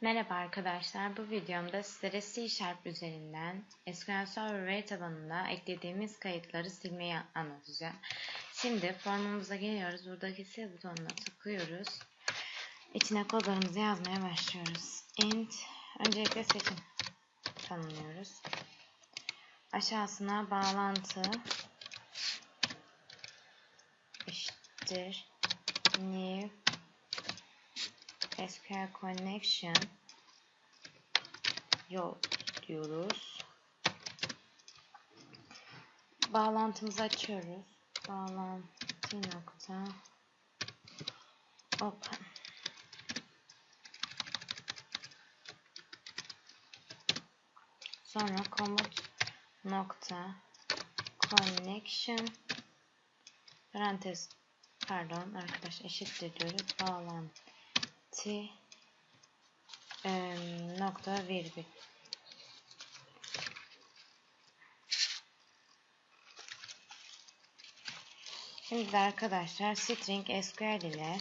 Merhaba arkadaşlar, bu videomda sizlere C Sharp üzerinden SQL Server Veri tabanında eklediğimiz kayıtları silmeyi anlatacağım. Şimdi formumuza geliyoruz, buradaki sil butonuna tıklıyoruz. İçine kodlarımızı yazmaya başlıyoruz. int, öncelikle seçim tanımlıyoruz. Aşağısına bağlantı eşittir new SQL connection yol diyoruz. Bağlantımızı açıyoruz. Bağlantı nokta open. Sonra komut nokta connection parantez pardon arkadaş eşittir diyoruz. Bağlantı e, nokta virgül. Şimdi de arkadaşlar string SQL ile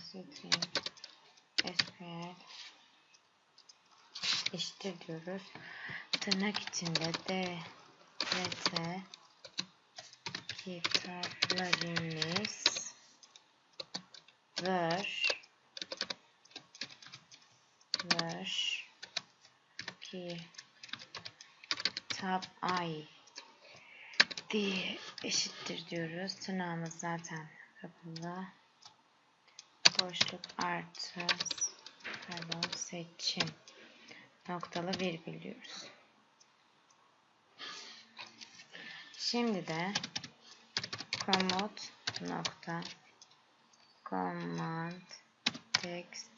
string SQL eşittir diyoruz. Tırnak içinde d rt kitaplarımız ver ver kitap ay diye eşittir diyoruz. Tırnağımız zaten kapalı. Boşluk artı pardon seçim noktalı virgül diyoruz. Şimdi de komut nokta command text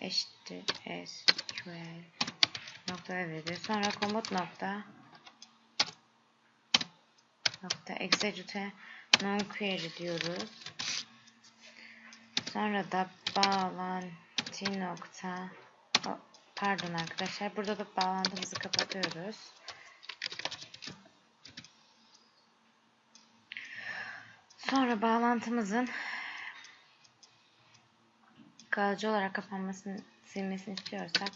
eşittir sql nokta virgül sonra komut nokta. Nokta execute non query diyoruz. Sonra da bağlantı nokta. Pardon arkadaşlar. Burada da bağlantımızı kapatıyoruz. Sonra bağlantımızın kalıcı olarak kapanmasını silmesini istiyorsak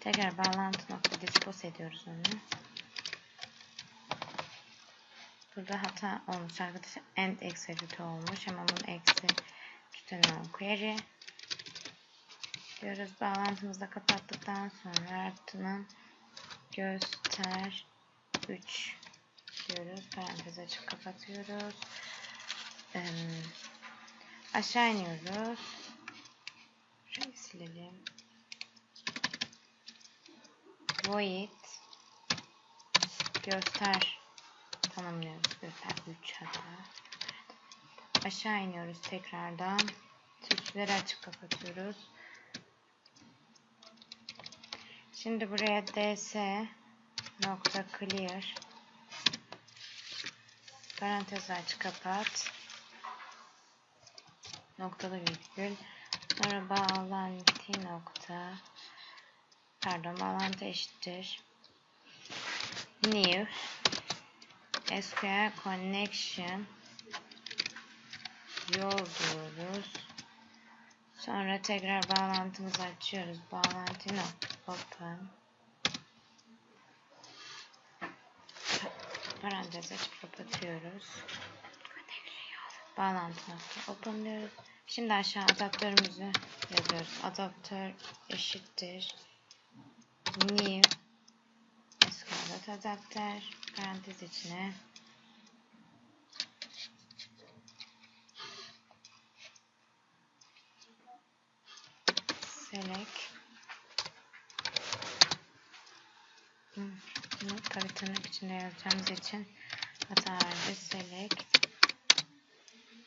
tekrar bağlantı nokta dispose ediyoruz onu. Burada hata olmuş arkadaşlar. End execute olmuş ama bunun eksi tutunan query diyoruz. Bağlantımızı da kapattıktan sonra artının göster 3 diyoruz. Parantez açıp kapatıyoruz. Ee, aşağı iniyoruz. Şöyle silelim. Void göster tanımlıyoruz. Göster 3 hatta. Aşağı iniyoruz tekrardan. Süsleri açıp kapatıyoruz. Şimdi buraya ds nokta clear parantez aç kapat noktalı virgül sonra bağlantı nokta pardon bağlantı eşittir new SQL connection yol. Sonra tekrar bağlantımızı açıyoruz. Bağlantı nokta open parantez açıp kapatıyoruz. Bağlantı nokta open diyoruz. Şimdi aşağı adaptörümüzü yazıyoruz. Adaptör eşittir new SQL adaptör. Parantez içine. Select. Bunu tabi tırnak içinde yazacağımız için hata verdi. Select.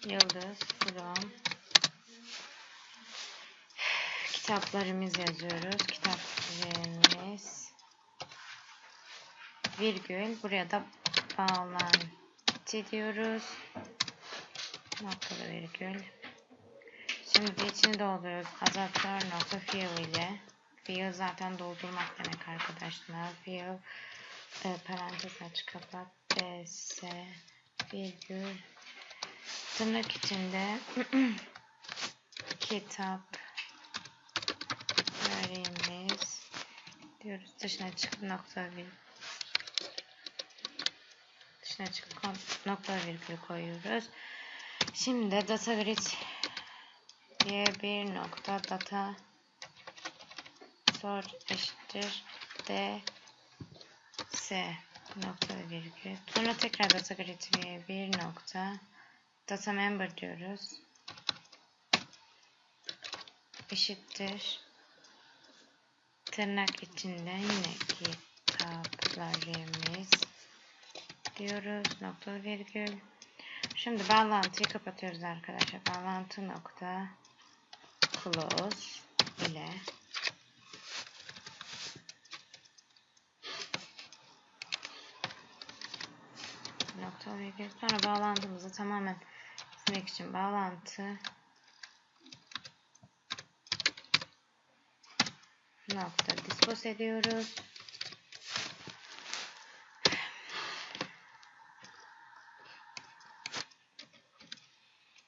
Yıldız from kitaplarımız yazıyoruz. Kitaplarımız virgül buraya da bağlantı diyoruz. Noktalı virgül. Şimdi içini dolduruyoruz. Adaptör nokta fill ile. Fill zaten doldurmak demek arkadaşlar. Fill e, parantez aç kapat. ds virgül tırnak içinde kitap verimiz diyoruz. Dışına çık nokta virgül dışına çık nokta virgül koyuyoruz. Şimdi data grid diye bir nokta data sort eşittir d s nokta virgül. Sonra tekrar data grid diye bir nokta data member diyoruz. Eşittir tırnak içinde yine kitaplarımız diyoruz. Nokta virgül. Şimdi bağlantıyı kapatıyoruz arkadaşlar. Bağlantı nokta close ile nokta virgül. Sonra bağlantımızı tamamen silmek için bağlantı nokta dispose ediyoruz.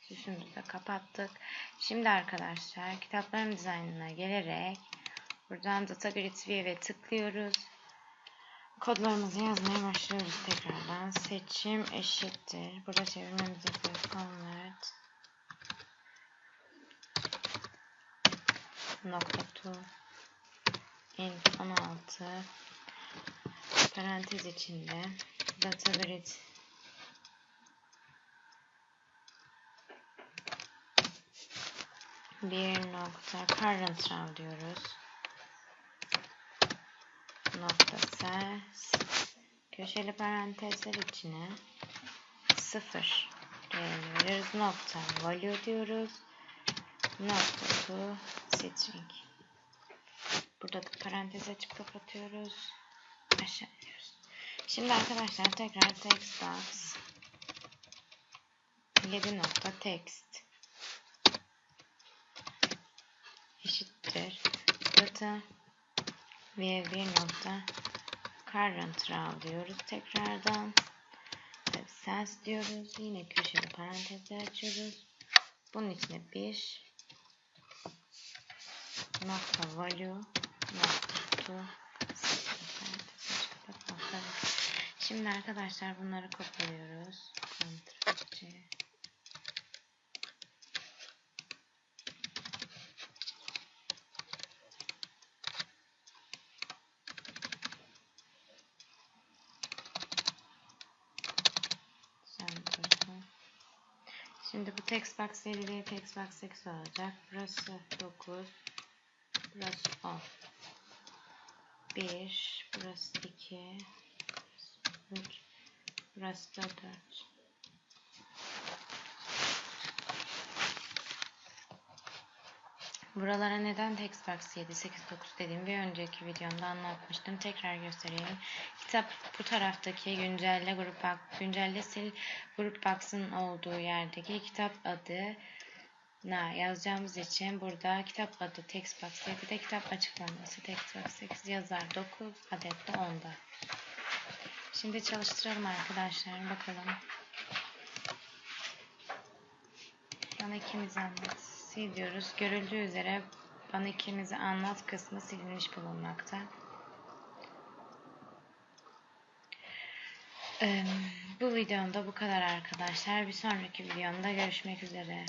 Süsümüzü de kapattık. Şimdi arkadaşlar kitapların dizaynına gelerek buradan Data Grid View'e tıklıyoruz. Kodlarımızı yazmaya başlıyoruz tekrardan. Seçim eşittir. Burada çevirmemizi yapıyoruz. Convert. Nokta to 16 parantez içinde data grid bir nokta current row diyoruz. Nokta ses köşeli parantezler içine 0 değerini veririz. Nokta value diyoruz. Nokta to string. Burada da parantez açıp kapatıyoruz. Aşağı iniyoruz. Şimdi arkadaşlar tekrar text box. 7 nokta text. Eşittir. Data. Ve bir nokta. Current row diyoruz tekrardan. Sense diyoruz. Yine köşeli parantezler açıyoruz. Bunun içine bir nokta value Şimdi arkadaşlar bunları kopyalıyoruz. Şimdi bu text box 7 değil text box 8 olacak. Burası 9. Burası 10. 1. Burası 2. Burası 3. Burası da 4. Buralara neden text box 7, 8, 9 dediğim bir önceki videomda anlatmıştım. Tekrar göstereyim. Kitap bu taraftaki güncelle grup güncelle sil grup box'ın olduğu yerdeki kitap adı na yazacağımız için burada kitap adı text box 7'de kitap açıklaması text box 8 yazar 9 adet de 10'da. Şimdi çalıştıralım arkadaşlar bakalım. Bana ikimiz anlat. Sil diyoruz. Görüldüğü üzere bana ikimizi anlat kısmı silinmiş bulunmakta. Ee, bu videomda bu kadar arkadaşlar. Bir sonraki videomda görüşmek üzere.